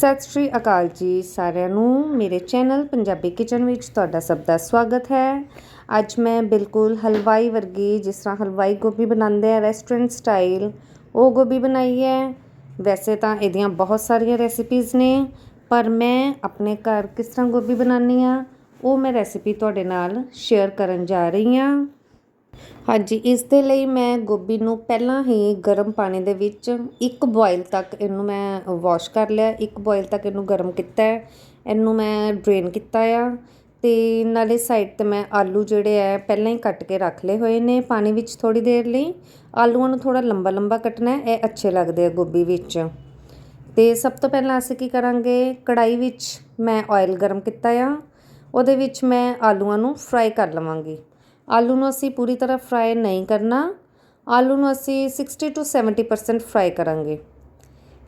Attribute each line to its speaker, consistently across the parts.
Speaker 1: ਸਤਿ ਸ਼੍ਰੀ ਅਕਾਲ ਜੀ ਸਾਰਿਆਂ ਨੂੰ। ਮੇਰੇ ਚੈਨਲ ਪੰਜਾਬੀ ਕਿਚਨ ਵਿੱਚ ਤੁਹਾਡਾ ਸਭ ਦਾ ਸਵਾਗਤ ਹੈ। ਅੱਜ ਮੈਂ ਬਿਲਕੁਲ ਹਲਵਾਈ ਵਰਗੀ, ਜਿਸ ਤਰ੍ਹਾਂ ਹਲਵਾਈ ਗੋਭੀ ਬਣਾਉਂਦੇ ਆ ਰੈਸਟੋਰੈਂਟ ਸਟਾਈਲ ਉਹ ਗੋਭੀ ਬਣਾਈ ਹੈ। ਵੈਸੇ ਤਾਂ ਇਹਦੀਆਂ ਬਹੁਤ ਸਾਰੀਆਂ ਰੈਸਿਪੀਜ਼ ਨੇ, ਪਰ ਮੈਂ ਆਪਣੇ ਘਰ ਕਿਸ ਤਰ੍ਹਾਂ ਗੋਭੀ ਬਣਾਉਂਦੀ ਆ ਉਹ ਮੈਂ ਰੈਸਿਪੀ ਤੁਹਾਡੇ ਨਾਲ ਸ਼ੇਅਰ ਕਰਨ ਜਾ ਰਹੀ ਹਾਂ। ਹਾਂਜੀ, ਇਸ ਦੇ ਲਈ ਮੈਂ ਗੋਭੀ ਨੂੰ ਪਹਿਲਾਂ ਹੀ ਗਰਮ ਪਾਣੀ ਦੇ ਵਿੱਚ ਇੱਕ ਬੋਇਲ ਤੱਕ ਇਹਨੂੰ ਮੈਂ ਵਾਸ਼ ਕਰ ਲਿਆ। ਇੱਕ ਬੋਇਲ ਤੱਕ ਇਹਨੂੰ ਗਰਮ ਕੀਤਾ ਹੈ। ਇਹਨੂੰ ਮੈਂ ਡਰੇਨ ਕੀਤਾ ਆ ਅਤੇ ਨਾਲੇ ਸਾਈਡ ਤੇ ਮੈਂ ਆਲੂ ਜਿਹੜੇ ਆ, ਪਹਿਲਾਂ ਹੀ ਕੱਟ ਕੇ ਰੱਖ ਲਏ ਹੋਏ ਨੇ ਪਾਣੀ ਵਿੱਚ ਥੋੜੀ ਦੇਰ ਲਈ। ਆਲੂਆਂ ਨੂੰ ਥੋੜਾ ਲੰਬਾ ਲੰਬਾ ਕੱਟਣਾ ਹੈ, ਇਹ ਅੱਛੇ ਲੱਗਦੇ ਆ ਗੋਭੀ ਵਿੱਚ। ਤੇ ਸਭ ਤੋਂ ਪਹਿਲਾਂ ਅਸੀਂ ਕੀ ਕਰਾਂਗੇ ਕੜਾਈ ਵਿੱਚ ਮੈਂ ਆਇਲ ਗਰਮ ਕੀਤਾ ਆ। ਉਹਦੇ ਵਿੱਚ ਮੈਂ ਆਲੂਆਂ ਨੂੰ ਫਰਾਈ ਕਰ ਲਵਾਂਗੀ। ਆਲੂ ਨੂੰ ਅਸੀਂ ਪੂਰੀ ਤਰ੍ਹਾਂ ਫਰਾਈ ਨਹੀਂ ਕਰਨਾ। ਆਲੂ ਨੂੰ ਅਸੀਂ 60 ਟੂ 70% ਫਰਾਈ ਕਰਾਂਗੇ।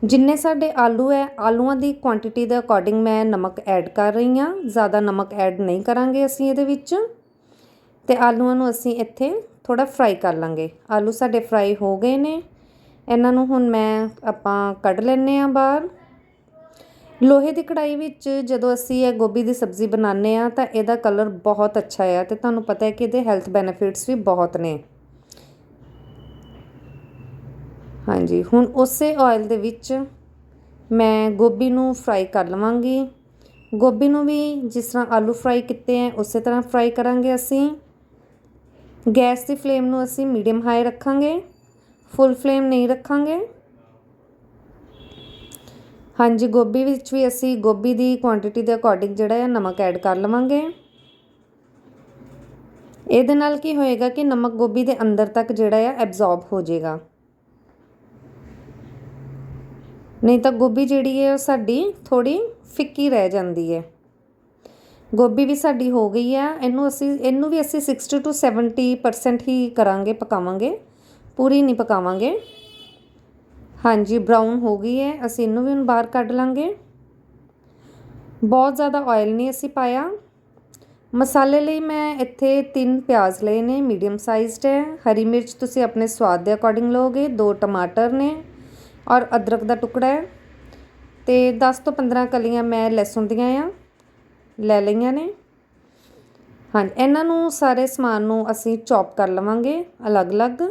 Speaker 1: ਜਿੰਨੇ ਸਾਡੇ ਆਲੂ ਹੈ, ਆਲੂਆਂ ਦੀ ਕੁਆਂਟੀਟੀ ਦੇ ਅਕੋਰਡਿੰਗ ਮੈਂ ਨਮਕ ਐਡ ਕਰ ਰਹੀ ਹਾਂ। ਜ਼ਿਆਦਾ ਨਮਕ ਐਡ ਨਹੀਂ ਕਰਾਂਗੇ ਅਸੀਂ ਇਹਦੇ ਵਿੱਚ। ਤੇ ਆਲੂਆਂ ਨੂੰ ਅਸੀਂ ਇੱਥੇ ਥੋੜਾ ਫਰਾਈ ਕਰ ਲਾਂਗੇ। ਆਲੂ ਸਾਡੇ ਫਰਾਈ ਹੋ ਗਏ ਨੇ। ਇਹਨਾਂ ਨੂੰ ਹੁਣ ਮੈਂ ਆਪਾਂ ਕੱਢ ਲੈਣੇ ਆ ਬਾਹਰ। ਲੋਹੇ ਦੀ ਕੜਾਈ ਵਿੱਚ ਜਦੋਂ ਅਸੀਂ ਇਹ ਗੋਭੀ ਦੀ ਸਬਜ਼ੀ ਬਣਾਉਂਦੇ ਆ ਤਾਂ ਇਹਦਾ ਕਲਰ ਬਹੁਤ ਅੱਛਾ ਆ ਤੇ ਤੁਹਾਨੂੰ ਪਤਾ ਹੈ ਕਿ ਇਹਦੇ ਹੈਲਥ ਬੈਨੀਫਿਟਸ ਵੀ ਬਹੁਤ ਨੇ। ਹਾਂਜੀ, ਹੁਣ ਉਸੇ ਆਇਲ ਦੇ ਵਿੱਚ ਮੈਂ ਗੋਭੀ ਨੂੰ ਫਰਾਈ ਕਰ ਲਵਾਂਗੀ। ਗੋਭੀ ਨੂੰ ਵੀ ਜਿਸ ਤਰ੍ਹਾਂ ਆਲੂ ਫਰਾਈ ਕੀਤੇ ਆ ਉਸੇ ਤਰ੍ਹਾਂ ਫਰਾਈ ਕਰਾਂਗੇ ਅਸੀਂ। ਗੈਸ ਦੀ ਫਲੇਮ ਨੂੰ ਅਸੀਂ ਮੀਡੀਅਮ ਹਾਈ ਰੱਖਾਂਗੇ ਫੁੱਲ ਫਲੇਮ ਨਹੀਂ ਰੱਖਾਂਗੇ। ਹਾਂਜੀ, ਗੋਭੀ ਵਿੱਚ ਵੀ ਅਸੀਂ ਗੋਭੀ ਦੀ ਕੁਆਂਟੀਟੀ ਦੇ ਅਕੋਰਡਿੰਗ ਜਿਹੜਾ ਆ ਨਮਕ ਐਡ ਕਰ ਲਵਾਂਗੇ। ਇਹਦੇ ਨਾਲ ਕੀ ਹੋਏਗਾ ਕਿ ਨਮਕ ਗੋਭੀ ਦੇ ਅੰਦਰ ਤੱਕ ਜਿਹੜਾ ਆ ਐਬਜ਼ੌਰਬ ਹੋ ਜਾਏਗਾ। ਨਹੀਂ ਤਾਂ ਗੋਭੀ ਜਿਹੜੀ ਹੈ ਉਹ ਸਾਡੀ ਥੋੜੀ ਫਿੱਕੀ ਰਹਿ ਜਾਂਦੀ ਹੈ। ਗੋਭੀ ਵੀ ਸਾਡੀ ਹੋ ਗਈ ਆ, ਇਹਨੂੰ ਅਸੀਂ, ਇਹਨੂੰ ਵੀ ਅਸੀਂ 60 ਟੂ 70% ਹੀ ਕਰਾਂਗੇ, ਪਕਾਵਾਂਗੇ। ਪੂਰੀ ਨਹੀਂ ਪਕਾਵਾਂਗੇ। ਹਾਂਜੀ ਬਰਾਊਨ ਹੋ ਗਈ ਹੈ। ਅਸੀਂ ਇਹਨੂੰ ਵੀ ਹੁਣ ਬਾਹਰ ਕੱਢ ਲਾਂਗੇ। ਬਹੁਤ ਜ਼ਿਆਦਾ ਆਇਲ ਨਹੀਂ ਅਸੀਂ ਪਾਇਆ। ਮਸਾਲੇ ਲਈ ਮੈਂ ਇੱਥੇ ਤਿੰਨ ਪਿਆਜ਼ ਲਏ ਨੇ ਮੀਡੀਅਮ ਸਾਈਜ਼ਡ ਹੈ। ਹਰੀ ਮਿਰਚ ਤੁਸੀਂ ਆਪਣੇ ਸਵਾਦ ਦੇ ਅਕੋਰਡਿੰਗ ਲਓਗੇ, ਦੋ ਟਮਾਟਰ ਨੇ ਔਰ ਅਦਰਕ ਦਾ ਟੁਕੜਾ ਹੈ। ਤੇ 10 ਤੋਂ 15 ਕਲੀਆਂ ਮੈਂ ਲਸਣ ਦੀਆਂ ਆ, ਲੈ ਲਈਆਂ ਨੇ। ਹਾਂ ਇਹਨਾਂ ਨੂੰ ਸਾਰੇ ਸਮਾਨ ਨੂੰ ਅਸੀਂ ਚੌਪ ਕਰ ਲਵਾਂਗੇ ਅਲੱਗ-ਅਲੱਗ।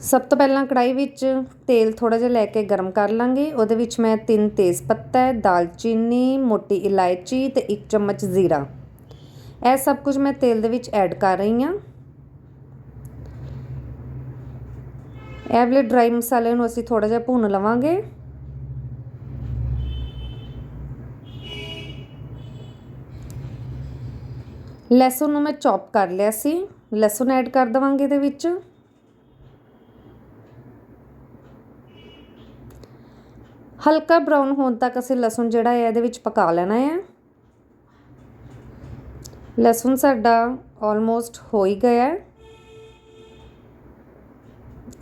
Speaker 1: ਸਭ ਤੋਂ ਪਹਿਲਾਂ ਕੜਾਈ ਵਿੱਚ ਤੇਲ ਥੋੜਾ ਜਿਹਾ ਲੈ ਕੇ ਗਰਮ ਕਰ ਲਾਂਗੇ। ਉਹਦੇ ਵਿੱਚ ਮੈਂ ਤਿੰਨ ਤੇਜ਼ ਪੱਤਾ ਦਾਲਚੀਨੀ, ਮੋਟੀ ਇਲਾਇਚੀ ਤੇ ਇੱਕ ਚਮਚ ਜ਼ੀਰਾ। ਇਹ ਸਭ ਕੁਝ ਮੈਂ ਤੇਲ ਦੇ ਵਿੱਚ ਐਡ ਕਰ ਰਹੀ ਹਾਂ। ਇਹ ਵਾਲੇ ਡਰਾਈ ਮਸਾਲੇ ਨੂੰ ਅਸੀਂ ਥੋੜਾ ਜਿਹਾ ਭੁੰਨ ਲਵਾਂਗੇ। ਲਸਣ ਨੂੰ ਮੈਂ ਚੌਪ ਕਰ ਲਿਆ ਸੀ। ਲਸਣ ਐਡ ਕਰ ਦਵਾਂਗੇ ਇਹਦੇ ਵਿੱਚ। ਹਲਕਾ ਬਰਾਊਨ ਹੋਣ ਤੱਕ ਅਸੀਂ ਲਸਣ ਜਿਹੜਾ ਹੈ ਇਹਦੇ ਵਿੱਚ ਪਕਾ ਲੈਣਾ ਹੈ। ਲਸਣ ਸਾਡਾ ਆਲਮੋਸਟ ਹੋ ਹੀ ਗਿਆ ਹੈ।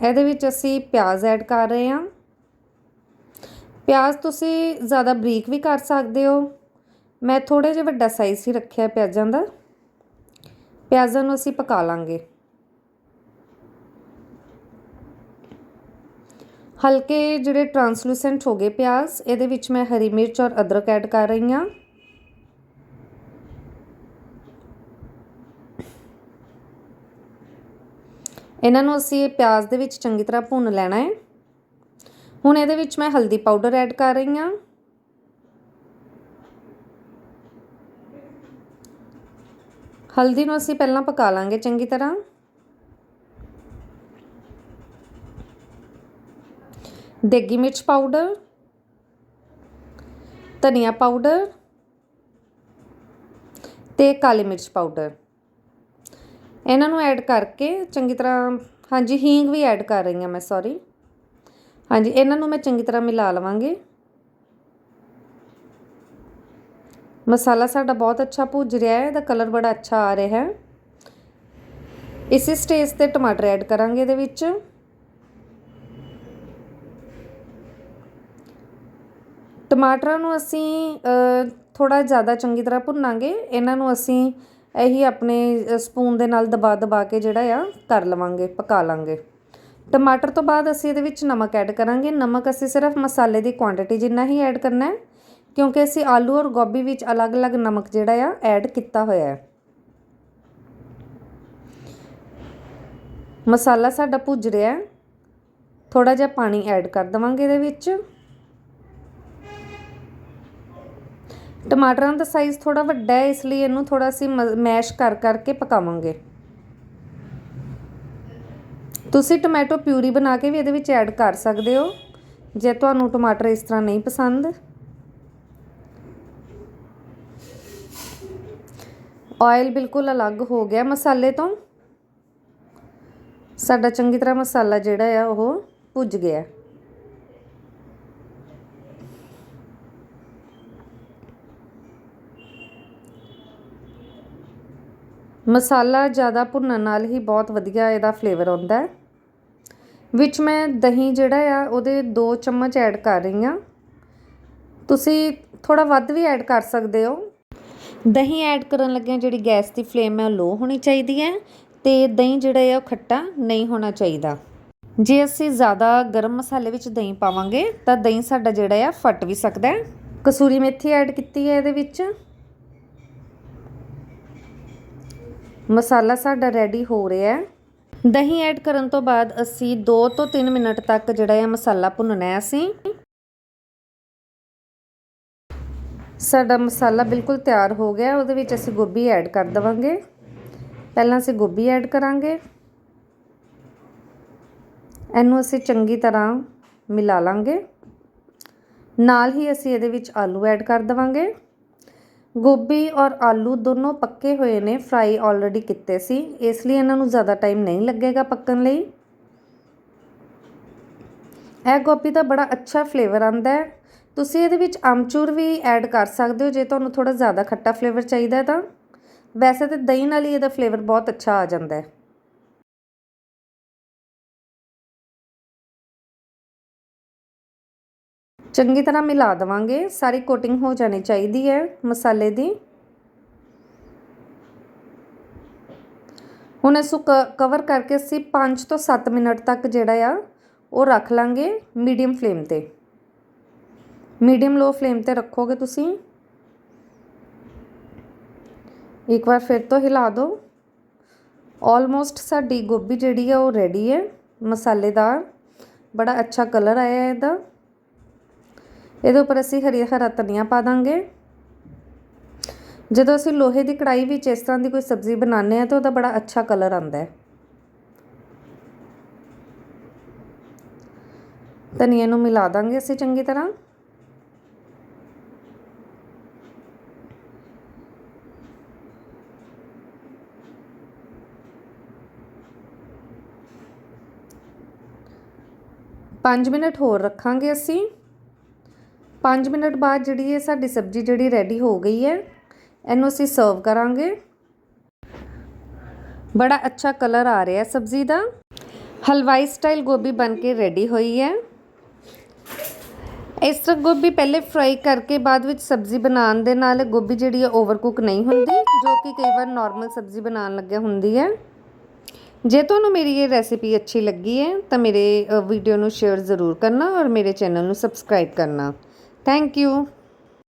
Speaker 1: ਇਹਦੇ ਵਿੱਚ ਅਸੀਂ ਪਿਆਜ਼ ਐਡ ਕਰ ਰਹੇ ਹਾਂ। ਪਿਆਜ਼ ਤੁਸੀਂ ਜ਼ਿਆਦਾ ਬਰੀਕ ਵੀ ਕਰ ਸਕਦੇ ਹੋ। ਮੈਂ ਥੋੜੇ ਜਿਹਾ ਵੱਡਾ ਸਾਈਜ਼ ਹੀ ਰੱਖਿਆ ਪਿਆਜ਼ਾਂ ਦਾ। ਪਿਆਜ਼ਾਂ ਨੂੰ ਅਸੀਂ ਪਕਾ ਲਾਂਗੇ। ਹਲਕੇ ਜਿਹੜੇ ਟਰਾਂਸਲੂਸੈਂਟ ਹੋ ਗਏ ਪਿਆਜ਼, ਇਹਦੇ ਵਿੱਚ ਮੈਂ ਹਰੀ ਮਿਰਚ ਔਰ ਅਦਰਕ ਐਡ ਕਰ ਰਹੀ ਹਾਂ। ਇਹਨਾਂ ਨੂੰ ਅਸੀਂ ਪਿਆਜ਼ ਦੇ ਵਿੱਚ ਚੰਗੀ ਤਰ੍ਹਾਂ ਭੁੰਨ ਲੈਣਾ ਹੈ। ਹੁਣ ਇਹਦੇ ਵਿੱਚ ਮੈਂ ਹਲਦੀ ਪਾਊਡਰ ਐਡ ਕਰ ਰਹੀ ਹਾਂ। ਹਲਦੀ ਨੂੰ ਅਸੀਂ ਪਹਿਲਾਂ ਪਕਾ ਲਾਂਗੇ ਚੰਗੀ ਤਰ੍ਹਾਂ। ਦੇਗੀ ਮਿਰਚ ਪਾਊਡਰ, ਧਨੀਆ ਪਾਊਡਰ ਤੇ ਕਾਲੀ ਮਿਰਚ ਪਾਊਡਰ। ਇਹਨਾਂ ਨੂੰ ਐਡ ਕਰਕੇ ਚੰਗੀ ਤਰ੍ਹਾਂ, ਹਾਂਜੀ, ਹੀਂਗ ਵੀ ਐਡ ਕਰ ਰਹੀ ਹਾਂ ਮੈਂ ਸੌਰੀ ਹਾਂਜੀ, ਇਹਨਾਂ ਨੂੰ ਮੈਂ ਚੰਗੀ ਤਰ੍ਹਾਂ ਮਿਲਾ ਲਵਾਂਗੇ। ਮਸਾਲਾ ਸਾਡਾ ਬਹੁਤ ਅੱਛਾ ਭੁੱਜ ਰਿਹਾ ਹੈ, ਇਹਦਾ ਕਲਰ ਬੜਾ ਅੱਛਾ ਆ ਰਿਹਾ ਹੈ। ਇਸੇ ਸਟੇਜ ਤੇ ਟਮਾਟਰ ਐਡ ਕਰਾਂਗੇ ਇਹਦੇ ਵਿੱਚ। ਟਮਾਟਰਾਂ ਨੂੰ ਅਸੀਂ ਥੋੜ੍ਹਾ ਜ਼ਿਆਦਾ ਚੰਗੀ ਤਰ੍ਹਾਂ ਭੁੰਨਾਂਗੇ। ਇਹਨਾਂ ਨੂੰ ਅਸੀਂ ਇਹੀ ਆਪਣੇ ਸਪੂਨ ਦੇ ਨਾਲ ਦਬਾ ਦਬਾ ਕੇ ਜਿਹੜਾ ਆ, ਕਰ ਲਵਾਂਗੇ, ਪਕਾ ਲਾਂਗੇ। ਟਮਾਟਰ ਤੋਂ ਬਾਅਦ ਅਸੀਂ ਇਹਦੇ ਵਿੱਚ ਨਮਕ ਐਡ ਕਰਾਂਗੇ। ਨਮਕ ਅਸੀਂ ਸਿਰਫ ਮਸਾਲੇ ਦੀ ਕੁਆਂਟੀਟੀ ਜਿੰਨਾ ਹੀ ਐਡ ਕਰਨਾ ਹੈ, ਕਿਉਂਕਿ ਅਸੀਂ ਆਲੂ ਔਰ ਗੋਭੀ ਵਿੱਚ ਅਲੱਗ-ਅਲੱਗ ਨਮਕ ਜਿਹੜਾ ਆ, ਐਡ ਕੀਤਾ ਹੋਇਆ ਹੈ। ਮਸਾਲਾ ਸਾਡਾ ਭੁੱਜ ਰਿਹਾ ਹੈ। ਥੋੜਾ ਜਿਹਾ ਪਾਣੀ ਐਡ ਕਰ ਦਵਾਂਗੇ ਇਹਦੇ ਵਿੱਚ। ਟਮਾਟਰਾਂ ਦਾ ਸਾਈਜ਼ ਥੋੜਾ ਵੱਡਾ ਹੈ, ਇਸ ਲਈ ਇਹਨੂੰ ਥੋੜਾ ਅਸੀਂ ਮੈਸ਼ ਕਰ ਕਰਕੇ ਪਕਾਵਾਂਗੇ। ਤੁਸੀਂ ਟੋਮੈਟੋ ਪਿਊਰੀ ਬਣਾ ਕੇ ਵੀ ਇਹਦੇ ਵਿੱਚ ਐਡ ਕਰ ਸਕਦੇ ਹੋ, ਜੇ ਤੁਹਾਨੂੰ ਟਮਾਟਰ ਇਸ ਤਰ੍ਹਾਂ ਨਹੀਂ ਪਸੰਦ। ਆਇਲ ਬਿਲਕੁਲ ਅਲੱਗ ਹੋ ਗਿਆ ਮਸਾਲੇ ਤੋਂ। ਸਾਡਾ ਚੰਗੀ ਤਰ੍ਹਾਂ ਮਸਾਲਾ ਜਿਹੜਾ ਆ, ਉਹ ਭੁੱਜ ਗਿਆ। ਮਸਾਲਾ ਜ਼ਿਆਦਾ ਭੁੰਨਣ ਨਾਲ ਹੀ ਬਹੁਤ ਵਧੀਆ ਇਹਦਾ ਫਲੇਵਰ ਆਉਂਦਾ ਹੈ। ਵਿੱਚ ਮੈਂ ਦਹੀਂ ਜਿਹੜਾ ਆ, ਉਹਦੇ 2 ਚਮਚ ਐਡ ਕਰ ਰਹੀ ਹਾਂ। ਤੁਸੀਂ ਥੋੜਾ ਵੱਧ ਵੀ ਐਡ ਕਰ ਸਕਦੇ ਹੋ। ਦਹੀਂ ਐਡ ਕਰਨ ਲੱਗਿਆਂ ਜਿਹੜੀ ਗੈਸ ਦੀ ਫਲੇਮ ਹੈ, ਉਹ ਲੋ ਹੋਣੀ ਚਾਹੀਦੀ ਹੈ ਤੇ ਦਹੀਂ ਜਿਹੜਾ ਹੈ ਉਹ ਖੱਟਾ ਨਹੀਂ ਹੋਣਾ ਚਾਹੀਦਾ। ਜੇ ਅਸੀਂ ਜ਼ਿਆਦਾ ਗਰਮ ਮਸਾਲੇ ਵਿੱਚ ਦਹੀਂ ਪਾਵਾਂਗੇ, ਤਾਂ ਦਹੀਂ ਸਾਡਾ ਜਿਹੜਾ ਆ, ਫਟ ਵੀ ਸਕਦਾ ਹੈ। ਕਸੂਰੀ ਮੇਥੀ ਐਡ ਕੀਤੀ ਹੈ ਇਹਦੇ ਵਿੱਚ। ਮਸਾਲਾ ਸਾਡਾ ਰੈਡੀ ਹੋ ਰਿਹਾ ਹੈ। ਦਹੀਂ ਐਡ ਕਰਨ ਤੋਂ ਬਾਅਦ ਅਸੀਂ 2 ਤੋਂ 3 ਮਿੰਟ ਤੱਕ ਜਿਹੜਾ ਹੈ ਮਸਾਲਾ ਭੁੰਨਣਾ ਹੈ ਅਸੀਂ। ਸਾਡਾ ਮਸਾਲਾ ਬਿਲਕੁਲ ਤਿਆਰ ਹੋ ਗਿਆ, ਉਹਦੇ ਵਿੱਚ ਅਸੀਂ ਗੋਭੀ ਐਡ ਕਰ ਦਵਾਂਗੇ। ਪਹਿਲਾਂ ਅਸੀਂ ਗੋਭੀ ਐਡ ਕਰਾਂਗੇ। ਇਹਨੂੰ ਅਸੀਂ ਚੰਗੀ ਤਰ੍ਹਾਂ ਮਿਲਾ ਲਾਂਗੇ। ਨਾਲ ਹੀ ਅਸੀਂ ਇਹਦੇ ਵਿੱਚ ਆਲੂ ਐਡ ਕਰ ਦਵਾਂਗੇ। ਗੋਭੀ ਔਰ ਆਲੂ ਦੋਨੋਂ ਪੱਕੇ ਹੋਏ ਨੇ ਫਰਾਈ ਆਲਰੇਡੀ ਕੀਤੇ ਸੀ। ਇਸ ਲਈ ਇਹਨਾਂ ਨੂੰ ਜ਼ਿਆਦਾ ਟਾਈਮ ਨਹੀਂ ਲੱਗੇਗਾ ਪੱਕਣ ਲਈ। ਇਹ ਗੋਭੀ ਦਾ ਬੜਾ ਅੱਛਾ ਫਲੇਵਰ ਆਂਦਾ ਹੈ। ਤੁਸੀਂ ਇਹਦੇ ਵਿੱਚ ਆਮਚੂਰ ਵੀ ਐਡ ਕਰ ਸਕਦੇ ਹੋ, ਜੇ ਤੁਹਾਨੂੰ ਥੋੜਾ ਜ਼ਿਆਦਾ ਖੱਟਾ ਫਲੇਵਰ ਚਾਹੀਦਾ ਤਾਂ। ਵੈਸੇ ਤਾਂ ਦਹੀਂ ਨਾਲ ਹੀ ਇਹਦਾ ਫਲੇਵਰ ਬਹੁਤ ਅੱਛਾ ਆ ਜਾਂਦਾ ਹੈ। ਚੰਗੀ ਤਰ੍ਹਾਂ ਮਿਲਾ ਦਵਾਂਗੇ। ਸਾਰੀ ਕੋਟਿੰਗ ਹੋ ਜਾਣੀ ਚਾਹੀਦੀ ਹੈ ਮਸਾਲੇ ਦੀ। ਹੁਣ ਇਸ ਨੂੰ ਕਵਰ ਕਰਕੇ ਅਸੀਂ 5 ਤੋਂ 7 ਮਿੰਟ ਤੱਕ ਜਿਹੜਾ ਆ, ਉਹ ਰੱਖ ਲਾਂਗੇ ਮੀਡੀਅਮ ਫਲੇਮ ਤੇ। ਮੀਡੀਅਮ ਲੋ ਫਲੇਮ ਤੇ ਰੱਖੋਗੇ ਤੁਸੀਂ। ਇੱਕ ਵਾਰ ਫਿਰ ਤੋਂ ਹਿਲਾ ਦਿਓ। ਆਲਮੋਸਟ ਸਾਡੀ ਗੋਭੀ ਜਿਹੜੀ ਆ, ਉਹ ਰੈਡੀ ਹੈ ਮਸਾਲੇਦਾਰ। ਬੜਾ ਅੱਛਾ ਕਲਰ ਆਇਆ ਇਹਦਾ। ਇਹਦੇ ਉੱਪਰ ਅਸੀਂ ਹਰੀ ਹਰਾ ਧਨੀਆ ਪਾ ਦਾਂਗੇ। ਜਦੋਂ ਅਸੀਂ ਲੋਹੇ ਦੀ ਕੜਾਈ ਵਿੱਚ ਇਸ ਤਰ੍ਹਾਂ ਦੀ ਕੋਈ ਸਬਜ਼ੀ ਬਣਾਉਂਦੇ ਆ ਤਾਂ ਉਹਦਾ ਬੜਾ ਅੱਛਾ ਕਲਰ ਆਉਂਦਾ ਹੈ। ਧਨੀਏ ਨੂੰ ਮਿਲਾ ਦਾਂਗੇ ਅਸੀਂ ਚੰਗੀ ਤਰ੍ਹਾਂ। ਪੰਜ ਮਿੰਟ ਹੋਰ ਰੱਖਾਂਗੇ ਅਸੀਂ। 5 ਮਿੰਟ ਬਾਅਦ ਜਿਹੜੀ ਇਹ ਸਾਡੀ ਸਬਜ਼ੀ ਜਿਹੜੀ ਰੈਡੀ ਹੋ ਗਈ ਹੈ, ਇਹਨੂੰ ਅਸੀਂ ਸਰਵ ਕਰਾਂਗੇ। ਬੜਾ ਅੱਛਾ ਕਲਰ ਆ ਰਿਹਾ ਸਬਜ਼ੀ ਦਾ। ਹਲਵਾਈ ਸਟਾਈਲ ਗੋਭੀ ਬਣ ਕੇ ਰੈਡੀ ਹੋਈ ਹੈ। ਇਸ ਤਰ੍ਹਾਂ ਗੋਭੀ ਪਹਿਲੇ ਫਰਾਈ ਕਰਕੇ ਬਾਅਦ ਵਿੱਚ ਸਬਜ਼ੀ ਬਣਾਉਣ ਦੇ ਨਾਲ ਗੋਭੀ ਜਿਹੜੀ ਹੈ ਓਵਰ ਕੁੱਕ ਨਹੀਂ ਹੁੰਦੀ, ਜੋ ਕਿ ਕਈ ਵਾਰ ਨਾਰਮਲ ਸਬਜ਼ੀ ਬਣਾਉਣ ਲੱਗਿਆ ਹੁੰਦੀ ਹੈ। ਜੇ ਤੁਹਾਨੂੰ ਮੇਰੀ ਇਹ ਰੈਸਿਪੀ ਅੱਛੀ ਲੱਗੀ ਹੈ, ਤਾਂ ਮੇਰੇ ਵੀਡੀਓ ਨੂੰ ਸ਼ੇਅਰ ਜ਼ਰੂਰ ਕਰਨਾ ਔਰ ਮੇਰੇ ਚੈਨਲ ਨੂੰ ਸਬਸਕ੍ਰਾਈਬ ਕਰਨਾ। Thank you